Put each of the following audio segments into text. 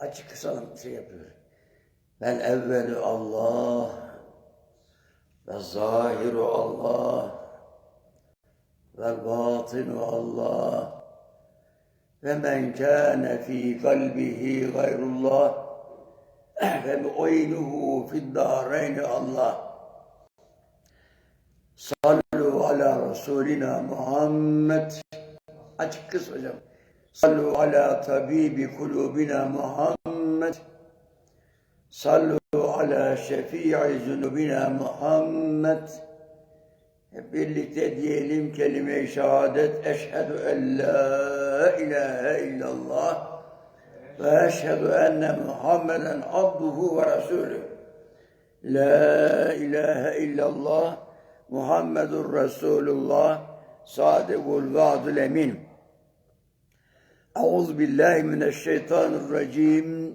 açık kısalım şey yapıyor. Ben evvelu Allah ve zahiru Allah ve batinu Allah ve men kâne fî kalbihi gayrullah ve mu'aynuhu fid dâreyni Allah. Sallu ala Resulina Muhammed. Açık kız hocam. Sallu ala tabibi kulubina Muhammed. Sallu ala şefii zunubina Muhammed. Hep birlikte diyelim kelime-i şehadet. Eşhedü en la ilahe illallah ve eşhedü enne Muhammeden abduhu ve resulü. La ilahe illallah Muhammedur Resulullah sadikul vaadul emin. Euzu billahi mineşşeytanirracim.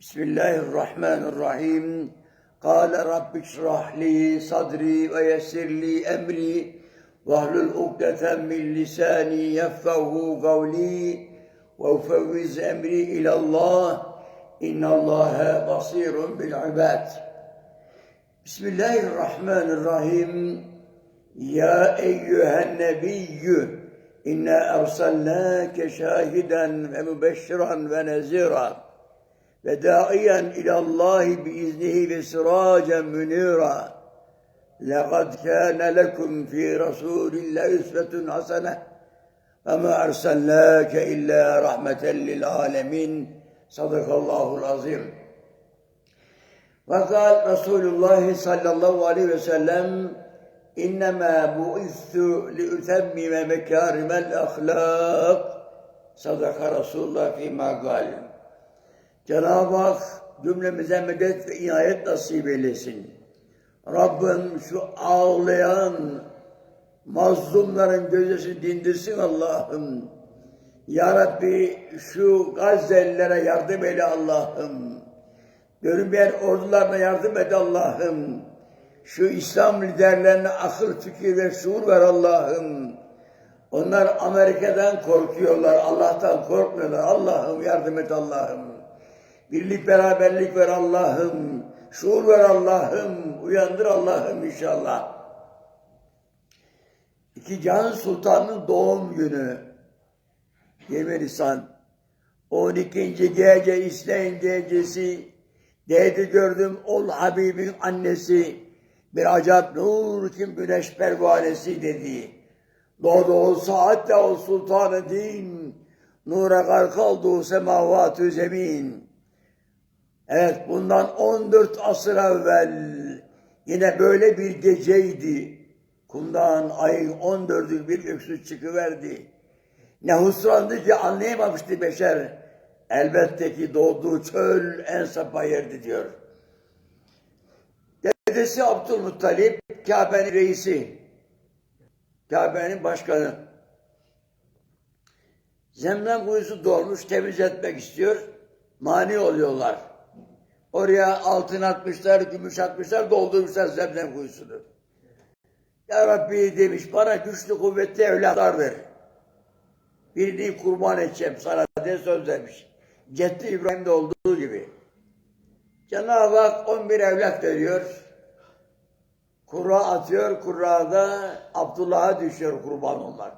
Bismillahirrahmanirrahim. Kâle Rabbi şrah li sadri ve yessir li emri vahlul ukdeten min lisani yefkahu kavli ve ufevviz emri ilallah. İnnallâhe basirun bil ibad. Bismillahirrahmanirrahim. Ya eyyühen nebiyyü inna ersalnâke şahiden ve mübeşşiran ve nezira ve da'iyen ilallahi biiznihi ve siracen münira. لَقَدْ كَانَ لَكُمْ فِي رَسُولِ اللّٰهِ اُسْوَةٌ حَسَنَةٌ وَمَا أَرْسَلْنَاكَ إِلَّا رَحْمَةً لِلْعَالَمِينَ صدق الله العظيم وقال رسول الله صلى الله عليه وسلم İnnemâ bu'issu li'utemmime mekârimel ahlâk. Sadaka Resulullah fîmâ gâl. Cenab-ı Hak cümlemize medet ve inayet nasip eylesin. Rabbim şu ağlayan mazlumların gözesi dindirsin Allah'ım. Ya Rabbi şu Gazelilere yardım eyle Allah'ım. Görünmeyen ordularına yardım et Allah'ım. Şu İslam liderlerine akıl, fikir ve şuur ver Allah'ım. Onlar Amerika'dan korkuyorlar, Allah'tan korkmuyorlar. Allah'ım yardım et Allah'ım. Birlik beraberlik ver Allah'ım. Şuur ver Allah'ım. Uyandır Allah'ım inşallah. İki Can Sultan'ın doğum günü. 20 Nisan. 12. gece İslam gecesi. Değdi gördüm ol Habib'in annesi. Bir acayip nur kim güneş pervanesi dedi. Doğdu o saatte o sultanı din. Nura gark oldu semavatü zemin. Evet bundan 14 asır evvel yine böyle bir geceydi. Kundan ayın 14'ü bir öksüz çıkıverdi. Ne husrandı ki anlayamamıştı beşer. Elbette ki doğduğu çöl en sapa yerdi diyor. Dedesi Abdülmuttalip Kabe'nin reisi. Kabe'nin başkanı. Zemzem kuyusu dolmuş temizletmek etmek istiyor. Mani oluyorlar. Oraya altın atmışlar, gümüş atmışlar, doldurmuşlar zemzem kuyusunu. Ya Rabbi demiş bana güçlü kuvvetli evlatlar ver. Birini kurban edeceğim sana diye söz vermiş. Ceddi İbrahim'de olduğu gibi. Cenab-ı Hak 11 evlat veriyor. Kurra atıyor, kurrada Abdullah'a düşüyor kurban onlar.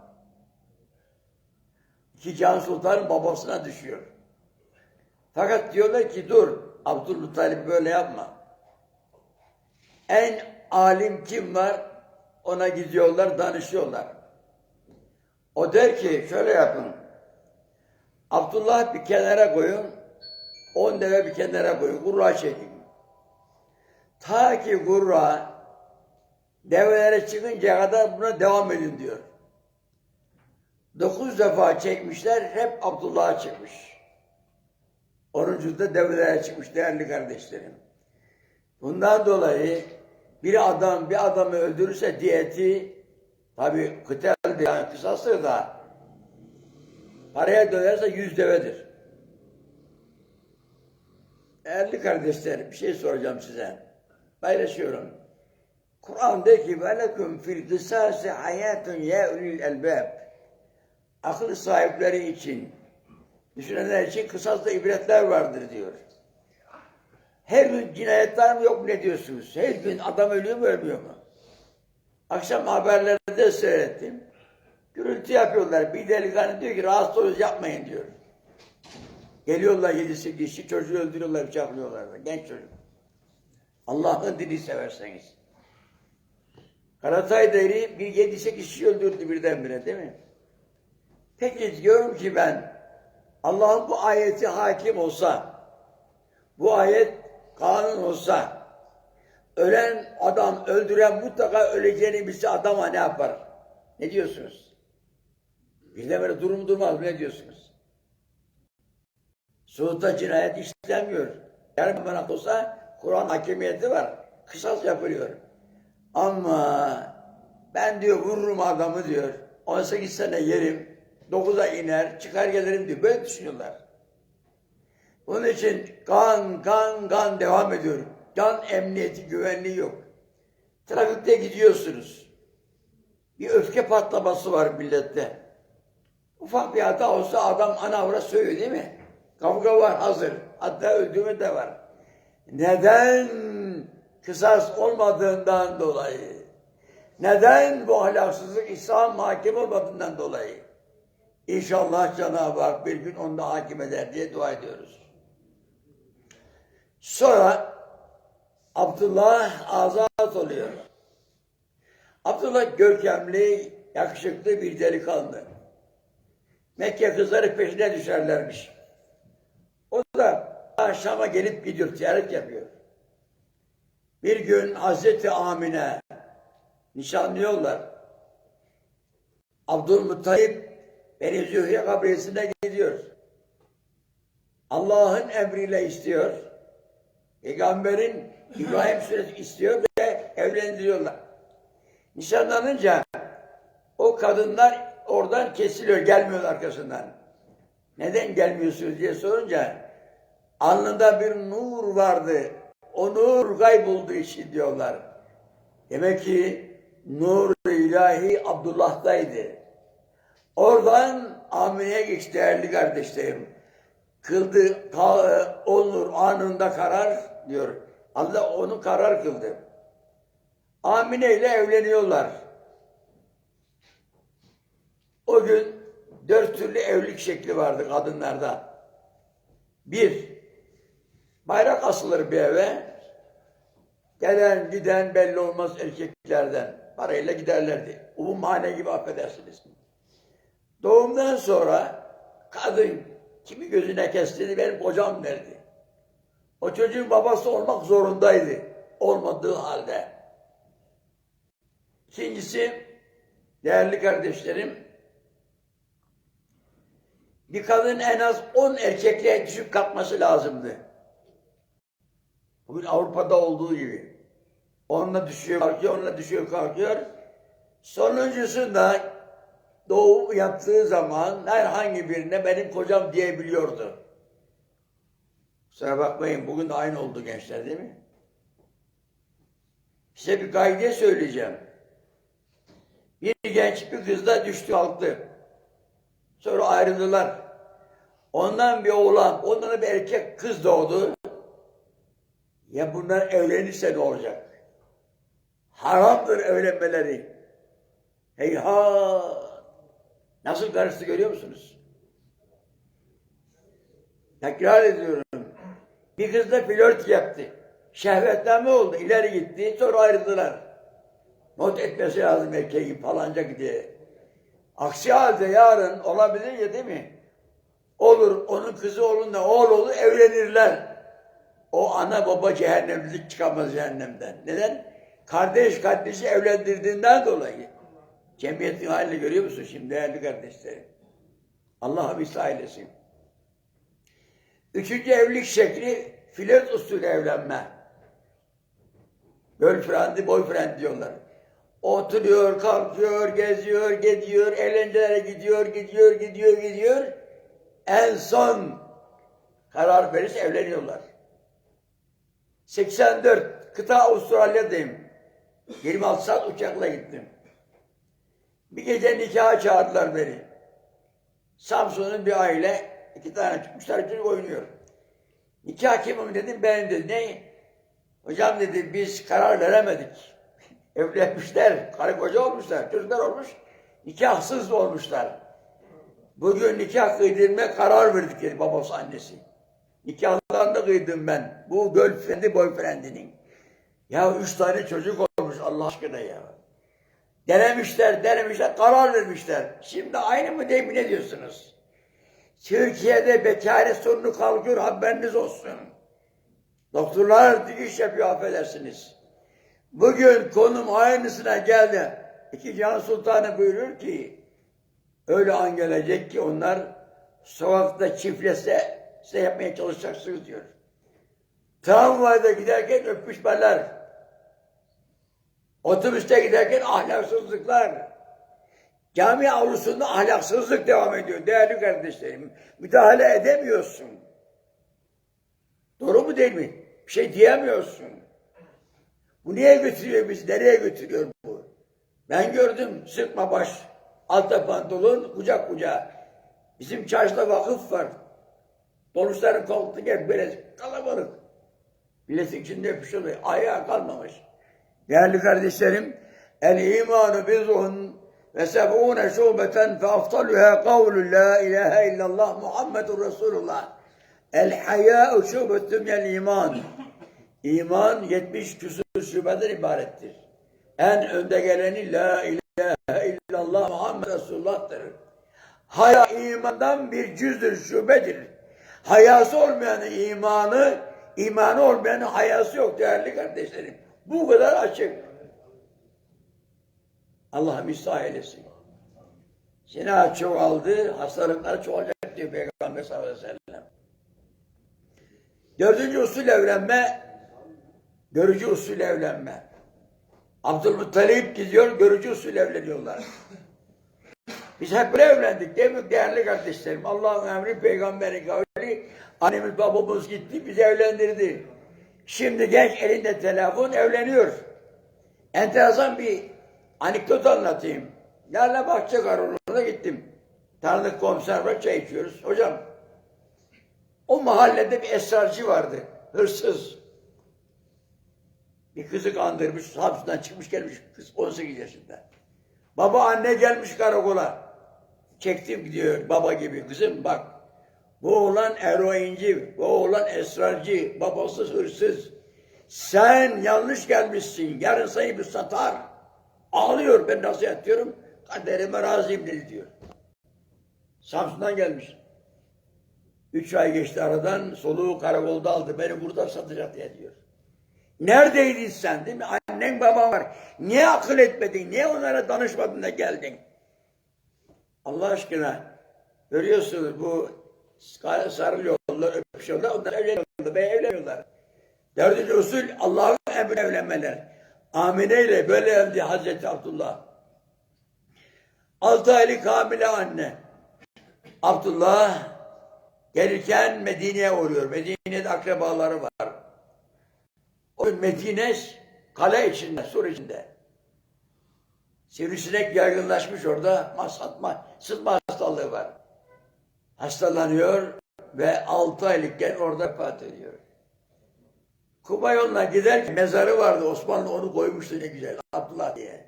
İki Can Sultan babasına düşüyor. Fakat diyorlar ki dur, Abdülmuttalip böyle yapma. En alim kim var? Ona gidiyorlar, danışıyorlar. O der ki şöyle yapın. Abdullah bir kenara koyun. On deve bir kenara koyun. Kurra çekin. Ta ki kurra develere çıkıncaya kadar buna devam edin diyor. Dokuz defa çekmişler, hep Abdullah'a çıkmış. Onuncunda develere çıkmış değerli kardeşlerim. Bundan dolayı bir adam bir adamı öldürürse diyeti tabi kıteldi yani kısası da paraya dönerse yüz devedir. Değerli kardeşler bir şey soracağım size. Paylaşıyorum. Kur'an de ki velekum fil kısası hayatun ya ulil elbab. Akıl sahipleri için Düşünenler için kısasla ibretler vardır diyor. Her gün cinayet var mı yok mu ne diyorsunuz? Her gün adam ölüyor mu ölmüyor mu? Akşam haberlerde seyrettim. Gürültü yapıyorlar. Bir delikanlı diyor ki rahatsız oluruz yapmayın diyor. Geliyorlar yedi sekiz kişi çocuğu öldürüyorlar, bıçaklıyorlar. Genç çocuk. Allah'ın dini severseniz. Karatay Deri bir yedi sekiz kişi öldürdü birdenbire değil mi? Peki diyorum ki ben Allah'ın bu ayeti hakim olsa, bu ayet kanun olsa, ölen adam, öldüren mutlaka öleceğini bilse adama ne yapar? Ne diyorsunuz? Birdenbire durum durmaz mı? Ne diyorsunuz? Suud'da cinayet işlenmiyor. Yani bana olsa Kur'an hakimiyeti var. Kısas yapılıyor. Ama ben diyor vururum adamı diyor. 18 sene yerim. 9'a iner, çıkar gelirim diyor. Böyle düşünüyorlar. Onun için kan, kan, kan devam ediyor. Can emniyeti, güvenliği yok. Trafikte gidiyorsunuz. Bir öfke patlaması var millette. Ufak bir hata olsa adam ana avra söylüyor değil mi? Kavga var hazır. Hatta öldürme de var. Neden? Kısas olmadığından dolayı. Neden bu ahlaksızlık İslam hakim olmadığından dolayı? İnşallah Cenab-ı Hak bir gün onu da hakim eder diye dua ediyoruz. Sonra Abdullah azat oluyor. Abdullah görkemli, yakışıklı bir delikanlı. Mekke kızları peşine düşerlermiş. O da Şam'a gelip gidiyor, ticaret yapıyor. Bir gün Hazreti Amine nişanlıyorlar. Abdülmuttalip Beni Zühre kabilesine gidiyor. Allah'ın emriyle istiyor. Peygamberin İbrahim suresi istiyor ve evlendiriyorlar. Nişanlanınca o kadınlar oradan kesiliyor, gelmiyor arkasından. Neden gelmiyorsunuz diye sorunca alnında bir nur vardı. O nur kaybolduğu için diyorlar. Demek ki nur ilahi Abdullah'taydı. Oradan Amine'ye geçti değerli kardeşlerim. Kıldı, ka, olur anında karar diyor. Allah onu karar kıldı. Amine ile evleniyorlar. O gün dört türlü evlilik şekli vardı kadınlarda. Bir, bayrak asılır bir eve. Gelen giden belli olmaz erkeklerden. Parayla giderlerdi. Umumhane gibi affedersiniz. Doğumdan sonra kadın kimi gözüne kestiğini benim kocam derdi. O çocuğun babası olmak zorundaydı. Olmadığı halde. İkincisi, değerli kardeşlerim, bir kadın en az 10 erkekle düşüp kalkması lazımdı. Bugün Avrupa'da olduğu gibi. Onunla düşüyor, kalkıyor, onunla düşüyor, kalkıyor. Sonuncusunda doğum yaptığı zaman herhangi birine benim kocam diyebiliyordu. Kusura bakmayın bugün de aynı oldu gençler değil mi? Size bir kaide söyleyeceğim. Bir genç bir kızla düştü kalktı. Sonra ayrıldılar. Ondan bir oğlan, ondan da bir erkek kız doğdu. Ya bunlar evlenirse ne olacak? Haramdır evlenmeleri. Heyhat! Nasıl karıştı görüyor musunuz? Tekrar ediyorum. Bir kızla flört yaptı. Şehvetlenme oldu. ileri gitti. Sonra ayrıldılar. Not etmesi lazım erkeğin falanca diye. Aksi halde yarın olabilir ya değil mi? Olur. Onun kızı olun da oğul olur evlenirler. O ana baba cehennemlik çıkamaz cehennemden. Neden? Kardeş kardeşi evlendirdiğinden dolayı. Cemiyetin halini görüyor musun şimdi değerli kardeşlerim? Allah'a misal eylesin. Üçüncü evlilik şekli flört usulü evlenme. Girlfriend, boyfriend diyorlar. Oturuyor, kalkıyor, geziyor, gidiyor, eğlencelere gidiyor, gidiyor, gidiyor, gidiyor. En son karar verirse evleniyorlar. 84, kıta Avustralya'dayım. 26 saat uçakla gittim. Bir gece nikaha çağırdılar beni. Samsun'un bir aile iki tane çıkmışlar çocuk oynuyor. Nikah kimim dedim benim dedi. Ne? Hocam dedi biz karar veremedik. Evlenmişler, karı koca olmuşlar, çocuklar olmuş. Nikahsız olmuşlar. Bugün nikah kıydırmaya karar verdik dedi babası annesi. Nikahlarında kıydım ben. Bu girlfriend'i boyfriend'inin. Ya üç tane çocuk olmuş Allah aşkına ya. Denemişler, denemişler, karar vermişler. Şimdi aynı mı değil mi ne diyorsunuz? Türkiye'de bekaret sorunu kalkıyor haberiniz olsun. Doktorlar iş yapıyor affedersiniz. Bugün konum aynısına geldi. İki Can Sultanı buyurur ki öyle an gelecek ki onlar sokakta çiftlese size yapmaya çalışacaksınız diyor. Tramvayda giderken öpüşmeler. Otobüste giderken ahlaksızlıklar. Cami avlusunda ahlaksızlık devam ediyor değerli kardeşlerim. Müdahale edemiyorsun. Doğru mu değil mi? Bir şey diyemiyorsun. Bu niye götürüyor bizi? Nereye götürüyor bu? Ben gördüm sıkma baş, altta pantolon, kucak kucağa. Bizim çarşıda vakıf var. Doluşların koltuğu gel böyle kalabalık. Milletin içinde öpüşüyor. Ayağa kalmamış. Değerli kardeşlerim, el imanu bizun ve seb'une şubeten fe aftaluha kavlu la ilahe illallah Muhammedun Resulullah. El hayâ'u şubetun minel iman. İman 70 küsur şubeden ibarettir. En önde geleni la ilahe illallah Muhammed Resulullah'tır. Haya imandan bir cüzdür, şubedir. Hayası olmayan imanı, imanı olmayan hayası yok değerli kardeşlerim. Bu kadar açık. Allah müstah eylesin. Zina çoğaldı, hastalıklar çoğalacak diyor Peygamber sallallahu aleyhi ve sellem. Dördüncü usul evlenme, görücü usul evlenme. Abdülmuttalip gidiyor, görücü usul evleniyorlar. Biz hep böyle evlendik değil mi değerli kardeşlerim? Allah'ın emri, peygamberin kavli, annemiz babamız gitti, bizi evlendirdi. Şimdi genç elinde telefon evleniyor. Enteresan bir anekdot anlatayım. Yarla Bahçe Karolu'na gittim. Tanıdık komiser var, çay içiyoruz. Hocam, o mahallede bir esrarcı vardı, hırsız. Bir kızı kandırmış, Samsun'dan çıkmış gelmiş kız 18 yaşında. Baba anne gelmiş karakola. Çektim gidiyor baba gibi. Kızım bak bu oğlan eroinci, bu oğlan esrarcı, babası hırsız. Sen yanlış gelmişsin, yarın seni bir satar. Ağlıyor, ben nasihat diyorum. Kaderime razıyım dedi diyor. Samsun'dan gelmiş. Üç ay geçti aradan, soluğu karakolda aldı. Beni burada satacak diye diyor. Neredeydin sen değil mi? Annen baban var. Niye akıl etmedin? Niye onlara danışmadın da geldin? Allah aşkına görüyorsunuz bu sarılıyorlar, öpüşüyorlar. Onlar evleniyorlar, ben evleniyorlar. Dördüncü usul Allah'ın emri evlenmeler. Amine ile böyle evlendi Hazreti Abdullah. Altı aylık hamile anne. Abdullah gelirken Medine'ye uğruyor. Medine'de akrabaları var. O gün Medine kale içinde, sur içinde. Sivrisinek yaygınlaşmış orada. Masatma, sıtma hastalığı var. Hastalanıyor ve altı aylıkken orada vefat ediyor. Kuba yoluna giderken mezarı vardı. Osmanlı onu koymuştu ne güzel. Abdullah diye.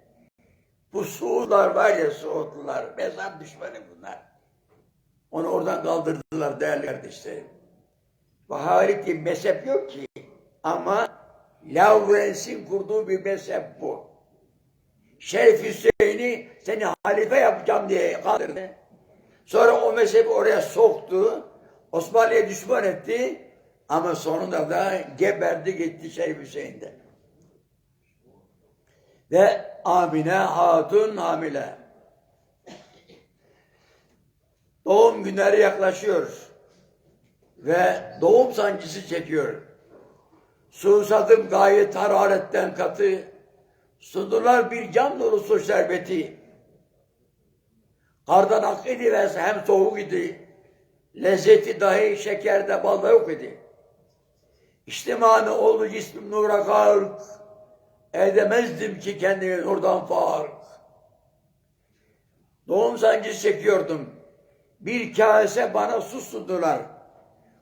Bu Suudlar var ya Suudlular. Mezar düşmanı bunlar. Onu oradan kaldırdılar değerli kardeşlerim. Vahabi bir mezhep yok ki. Ama Lavrens'in kurduğu bir mezhep bu. Şerif Hüseyin'i seni halife yapacağım diye kaldırdı. Sonra o mezhebi oraya soktu. Osmanlı'ya düşman etti. Ama sonunda da geberdi gitti Şerif Hüseyin'de. Ve Amine Hatun hamile. Doğum günleri yaklaşıyor. Ve doğum sancısı çekiyor. Susadım gayet hararetten katı. Sundular bir cam dolusu şerbeti. Kardan ak idi ve hem soğuk idi. Lezzeti dahi şekerde balda yok idi. İçtimanı oldu cismim nura kalk. Edemezdim ki kendimi oradan fark. Doğum sancısı çekiyordum. Bir kase bana su sundular.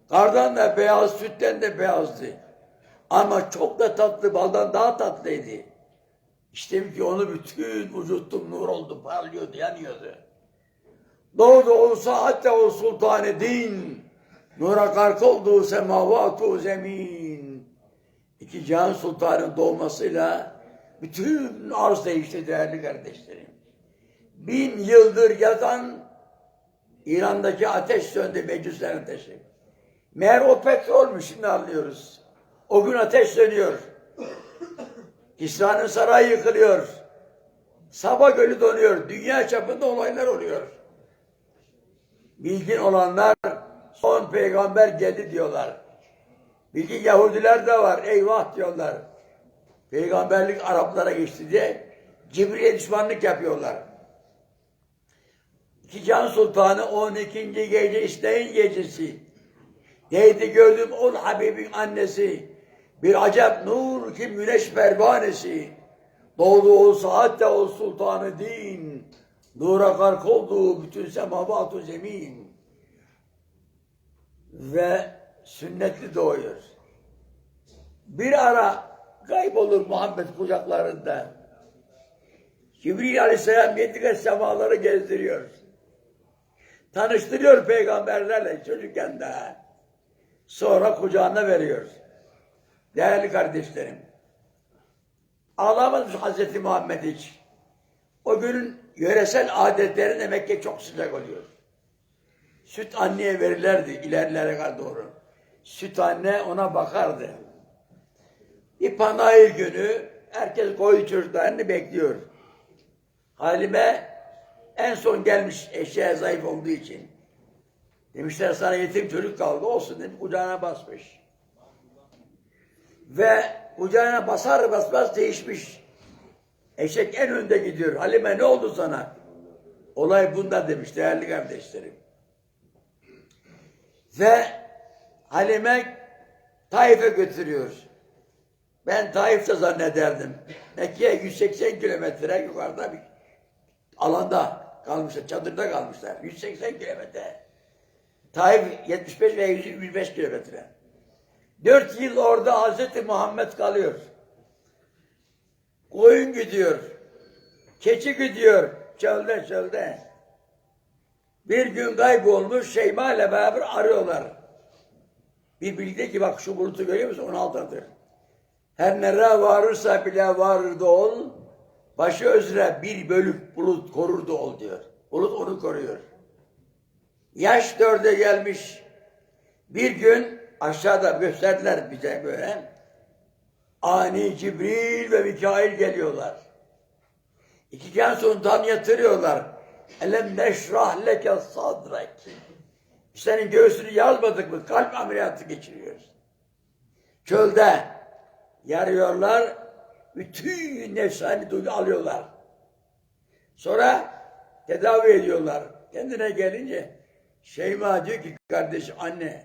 Kardan da beyaz, sütten de beyazdı. Ama çok da tatlı, baldan daha tatlıydı. İşte ki onu bütün vücuttum nur oldu, parlıyordu, yanıyordu. Doğdu olsa hatta o sultanı din, nura kark oldu semavatu zemin. İki can sultanın doğmasıyla bütün arz değişti değerli kardeşlerim. Bin yıldır yatan İran'daki ateş söndü, meclisler ateşi. Meğer o petrolmüş şimdi anlıyoruz. O gün ateş sönüyor. Kisra'nın sarayı yıkılıyor. Sabah gölü donuyor. Dünya çapında olaylar oluyor. Bilgin olanlar son peygamber geldi diyorlar. Bilgin Yahudiler de var. Eyvah diyorlar. Peygamberlik Araplara geçti diye Cibril'e düşmanlık yapıyorlar. İki Can Sultanı 12. gece isteyin gecesi. Neydi gördüm ol Habibin annesi. Bir acep nur ki güneş pervanesi. Doğdu olsa hatta o sultanı din. Nura kark oldu bütün semavatü zemin. Ve sünnetli doğuyor. Bir ara kaybolur Muhammed kucaklarında. Cibril Aleyhisselam yedi kat semaları gezdiriyor. Tanıştırıyor peygamberlerle çocukken de. Sonra kucağına veriyor. Değerli kardeşlerim. Ağlamadı Hazreti Muhammed hiç. O günün yöresel adetleri demek ki çok sıcak oluyor. Süt anneye verirlerdi ilerlere kadar doğru. Süt anne ona bakardı. Bir panayır günü herkes koyu çocuklarını bekliyor. Halime en son gelmiş eşeğe zayıf olduğu için. Demişler sana yetim çocuk kaldı olsun demiş kucağına basmış. Ve kucağına basar basmaz değişmiş. Eşek en önde gidiyor. Halime ne oldu sana? Olay bunda demiş değerli kardeşlerim. Ve Halime Taif'e götürüyor. Ben Taif'te zannederdim. Mekke'ye 180 kilometre yukarıda bir alanda kalmışlar, çadırda kalmışlar. 180 kilometre. Taif 75 veya 105 kilometre. Dört yıl orada Hazreti Muhammed kalıyor. Koyun gidiyor. Keçi gidiyor. Çölde çölde. Bir gün kaybolmuş Şeyma ile beraber arıyorlar. Bir bildi ki bak şu bulutu görüyor musun? 16'dır. Her nere varırsa bile varırdı ol. Başı özre bir bölük bulut korurdu ol diyor. Bulut onu koruyor. Yaş dörde gelmiş. Bir gün aşağıda gösterdiler bize böyle. Ani Cibril ve Mikail geliyorlar. İki gün sultan yatırıyorlar. Elem neşrah leke sadrek. Senin göğsünü yazmadık mı? Kalp ameliyatı geçiriyoruz. Çölde yarıyorlar. Bütün nefsani duygu alıyorlar. Sonra tedavi ediyorlar. Kendine gelince Şeyma diyor ki kardeş anne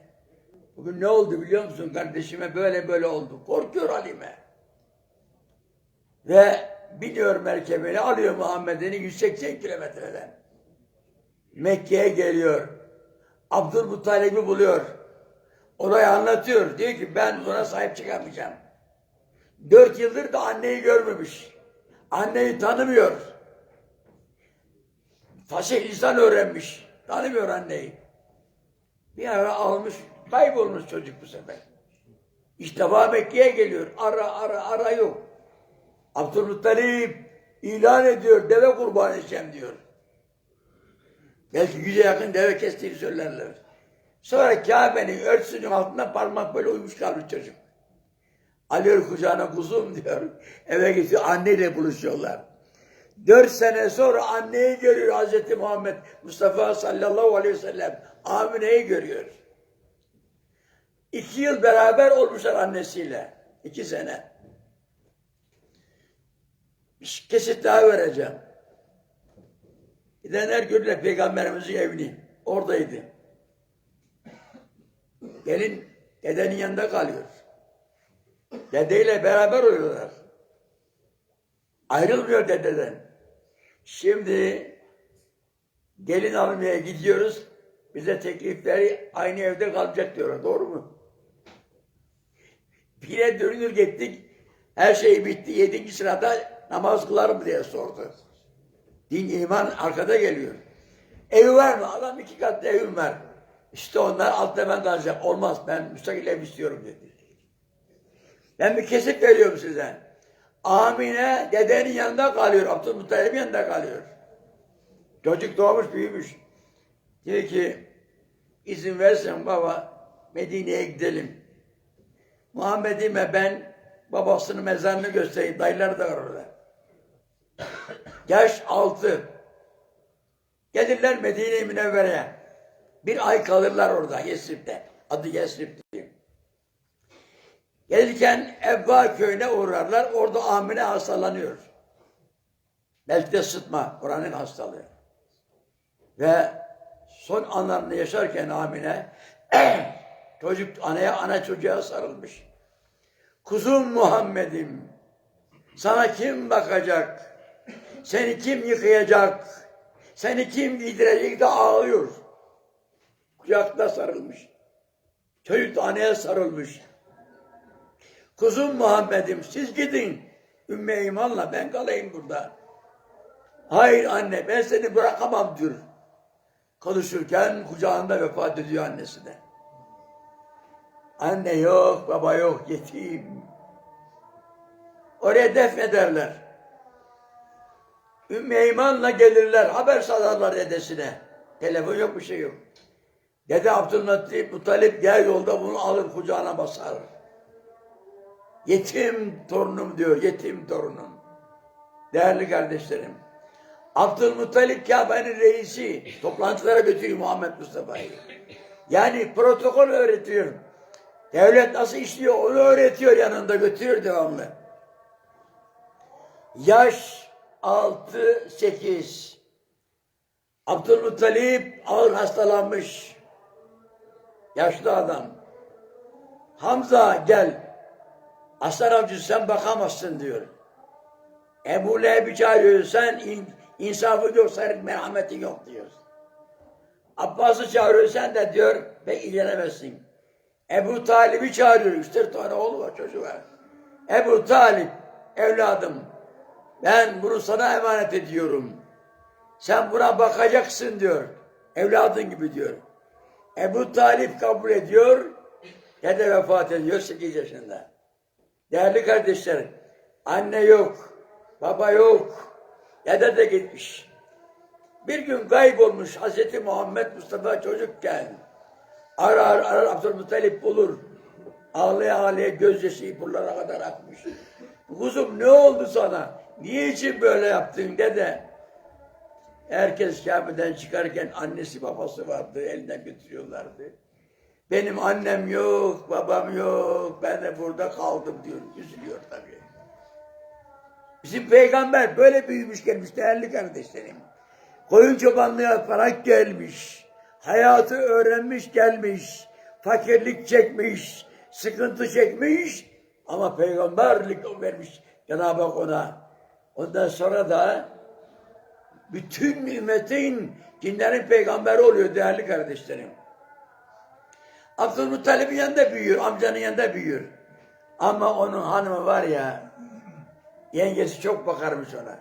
bugün ne oldu biliyor musun kardeşime böyle böyle oldu. Korkuyor Halime. Ve biniyor merkebini alıyor Muhammed'ini 180 kilometreden. Mekke'ye geliyor. Abdülmuttalib'i buluyor. Olayı anlatıyor. Diyor ki ben buna sahip çıkamayacağım. Dört yıldır da anneyi görmemiş. Anneyi tanımıyor. Fasih lisan öğrenmiş. Tanımıyor anneyi. Bir ara almış, kaybolmuş çocuk bu sefer. İşte Mekke'ye geliyor. Ara ara ara yok. Abdülmuttalip ilan ediyor. Deve kurban edeceğim diyor. Belki yüze yakın deve kestiğini söylerler. Sonra Kabe'nin örtüsünün altında parmak böyle uymuş kalmış çocuk. Alıyor kucağına kuzum diyor. Eve gidiyor anneyle buluşuyorlar. Dört sene sonra anneyi görüyor Hazreti Muhammed Mustafa sallallahu aleyhi ve sellem. Amine'yi görüyor. İki yıl beraber olmuşlar annesiyle. İki sene. Bir kesit daha vereceğim. Gidenler gördüler peygamberimizin evini. Oradaydı. Gelin dedenin yanında kalıyor. Dedeyle beraber oluyorlar. Ayrılmıyor dededen. Şimdi gelin almaya gidiyoruz. Bize teklifleri aynı evde kalacak diyorlar. Doğru mu? Bire dönür gittik. Her şey bitti. Yedinci sırada namaz kılar mı diye sordu. Din iman arkada geliyor. Ev var mı? Adam iki katlı evim var. İşte onlar altta ben kalacağım. Olmaz ben müstakil ev istiyorum dedi. Ben bir kesip veriyorum size. Amine dedenin yanında kalıyor. Abdülmuttalib'in yanında kalıyor. Çocuk doğmuş büyümüş. Diyor ki izin versen baba Medine'ye gidelim. Muhammed'ime ben babasının mezarını göstereyim. Dayıları da var orada. Yaş altı. Gelirler Medine-i Münevvere'ye. Bir ay kalırlar orada Yesrib'de. Adı Yesrib diyor. Gelirken Ebba köyüne uğrarlar. Orada Amine hastalanıyor. Belki de sıtma. Oranın hastalığı. Ve son anlarını yaşarken Amine çocuk anaya ana çocuğa sarılmış. Kuzum Muhammed'im sana kim bakacak? Seni kim yıkayacak? Seni kim giydirecek de ağlıyor. Kucakta sarılmış. Çocuk da anneye sarılmış. Kuzum Muhammed'im siz gidin. Ümmü imanla ben kalayım burada. Hayır anne ben seni bırakamam diyor. Konuşurken kucağında vefat ediyor annesi de. Anne yok, baba yok, yetim. Oraya defnederler. Ümmü Eyman'la gelirler, haber salarlar dedesine. Telefon yok, bir şey yok. Dede Abdülmuttalip Mutalip gel yolda bunu alır kucağına basar. Yetim torunum diyor, yetim torunum. Değerli kardeşlerim. Abdülmuttalip Kabe'nin reisi. Toplantılara götürüyor Muhammed Mustafa'yı. Yani protokol öğretiyor. Devlet nasıl işliyor onu öğretiyor yanında götürüyor devamlı. Yaş 6-8. Abdülmuttalip ağır hastalanmış. Yaşlı adam. Hamza gel. Aslan avcısı sen bakamazsın diyor. Ebu Leheb'i çağırıyor sen in, insafı yok senin merhametin yok diyor. Abbas'ı çağırıyor sen de diyor pek ilgilenemezsin. Ebu Talib'i çağırıyor. Üç dört tane oğlu var çocuğu var. Ebu Talip evladım ben bunu sana emanet ediyorum. Sen buna bakacaksın diyor. Evladın gibi diyor. Ebu Talip kabul ediyor. Da vefat ediyor 8 yaşında. Değerli kardeşlerim, anne yok, baba yok, dede de gitmiş. Bir gün kaybolmuş Hazreti Muhammed Mustafa çocukken. Arar arar Abdülmuttalip bulur. Ağlaya ağlaya gözyaşı buralara kadar akmış. Kuzum ne oldu sana? Niçin böyle yaptın dede? Herkes Kabe'den çıkarken annesi babası vardı, elinden götürüyorlardı. Benim annem yok, babam yok, ben de burada kaldım diyor. Üzülüyor tabii. Bizim peygamber böyle büyümüş gelmiş değerli kardeşlerim. Koyun çobanlığı yaparak gelmiş. Hayatı öğrenmiş gelmiş. Fakirlik çekmiş. Sıkıntı çekmiş. Ama peygamberlik vermiş Cenab-ı Hak ona. Ondan sonra da bütün ümmetin cinlerin peygamberi oluyor değerli kardeşlerim. Abdülmuttalib'in yanında büyüyor, amcanın yanında büyüyor. Ama onun hanımı var ya, yengesi çok bakarmış ona.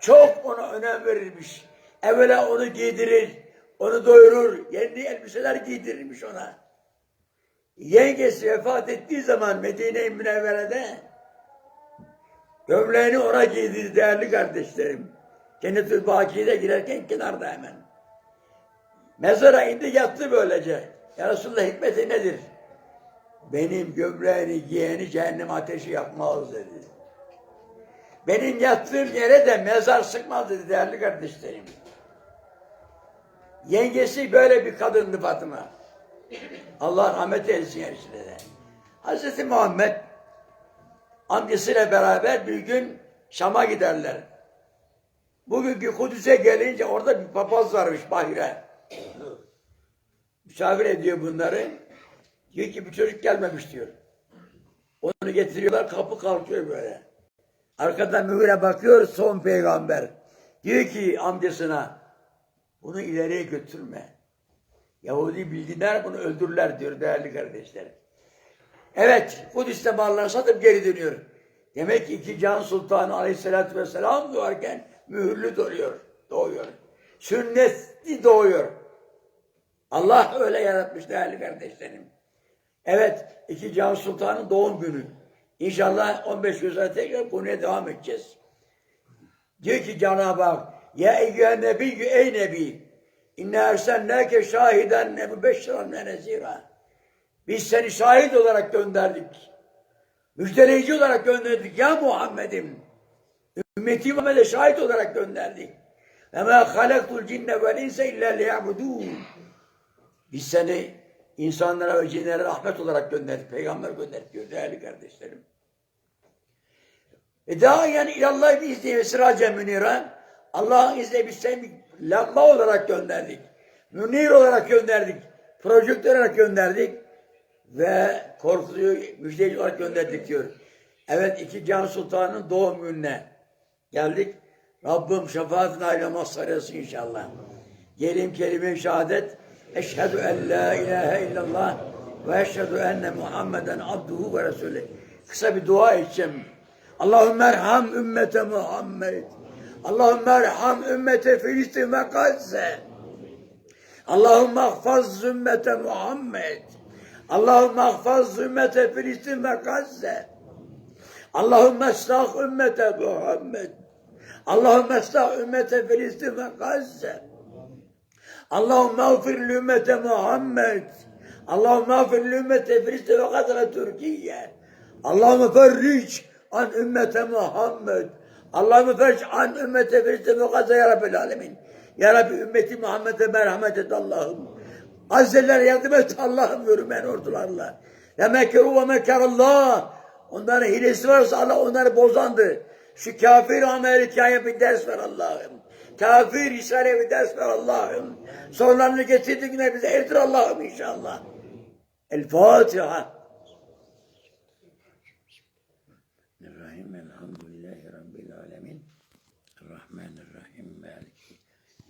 Çok ona önem verirmiş. Evvela onu giydirir, onu doyurur, yeni elbiseler giydirirmiş ona. Yengesi vefat ettiği zaman Medine-i Münevvere'de gömleğini ona giydirdi değerli kardeşlerim. Cennet-ül Baki'de girerken kenarda hemen. Mezara indi yattı böylece. Ya Resulallah hikmeti nedir? Benim gömleğini giyeni cehennem ateşi yakmaz dedi. Benim yattığım yere de mezar sıkmaz dedi değerli kardeşlerim. Yengesi böyle bir kadındı Fatıma. Allah rahmet eylesin kendisine de. Hazreti Muhammed amcasıyla beraber bir gün Şam'a giderler. Bugünkü Kudüs'e gelince orada bir papaz varmış Bahire. Misafir ediyor bunları. Diyor ki bir çocuk gelmemiş diyor. Onu getiriyorlar kapı kalkıyor böyle. Arkadan mühüre bakıyor son peygamber. Diyor ki amcasına bunu ileriye götürme. Yahudi bildiler bunu öldürürler diyor değerli kardeşlerim. Evet, Kudüs'te mallarını satıp geri dönüyor. Demek ki iki Can Sultanı Aleyhisselatü Vesselam doğarken mühürlü doğuyor. doğuyor. Sünnetli doğuyor. Allah öyle yaratmış değerli kardeşlerim. Evet, iki Can Sultan'ın doğum günü. İnşallah 15 gün sonra tekrar konuya devam edeceğiz. Diyor ki Cenab-ı Hak, Ya eyyühen nebiyyü ey nebi, inne ersennâke şahiden ne mübeşşiran ve nezîrâ. Biz seni şahit olarak gönderdik. Müjdeleyici olarak gönderdik ya Muhammed'im. Ümmeti Muhammed'e şahit olarak gönderdik. Ve mâ halaktul cinne vel inse illa liya'budûn. Biz seni insanlara ve cinlere rahmet olarak gönderdik. Peygamber gönderdik diyor değerli kardeşlerim. Ve daha yani ilallah bir izniyle sıracen müniren Allah'ın izniyle biz seni lamba olarak gönderdik. Münir olarak gönderdik. Projektör olarak gönderdik. Ve korkutucu müjdeci olarak gönderdik diyor. Evet iki Can Sultan'ın doğum gününe geldik. Rabbim şefaatine aile mazhar etsin inşallah. Gelin kelime-i şehadet. Eşhedü en la ilahe illallah ve eşhedü enne Muhammeden abduhu ve resulü. Kısa bir dua edeceğim. Allahümme erham ümmete Muhammed. Allahümme erham ümmete Filistin ve Gazze. Allahümme ahfaz ümmete Muhammed. Allahümme ahfaz ümmete Filistin ve Gazze. Allahümme eslah ümmete Muhammed. Allahümme eslah ümmete Filistin ve Gazze. Allahümme ağfir ümmete Muhammed. Allahümme ağfir ümmete Filistin ve Gazze Türkiye. Allahümme ferric an ümmete Muhammed. Allahümme ferric an ümmete Filistin ve Gazze ya Rabbil Alemin. Ya Rabbi ümmeti Muhammed'e merhamet et Allah'ım. Gazze'lere yardım et Allah'ım diyorum ben ordularla. Ve mekeru ve mekerallah. Onların hilesi varsa Allah onları bozandı. Şu kafir Amerika'ya bir ders ver Allah'ım. Kafir İsrail'e bir ders ver Allah'ım. Sonlarını getirdiğin güne bize erdir Allah'ım inşallah. El Fatiha.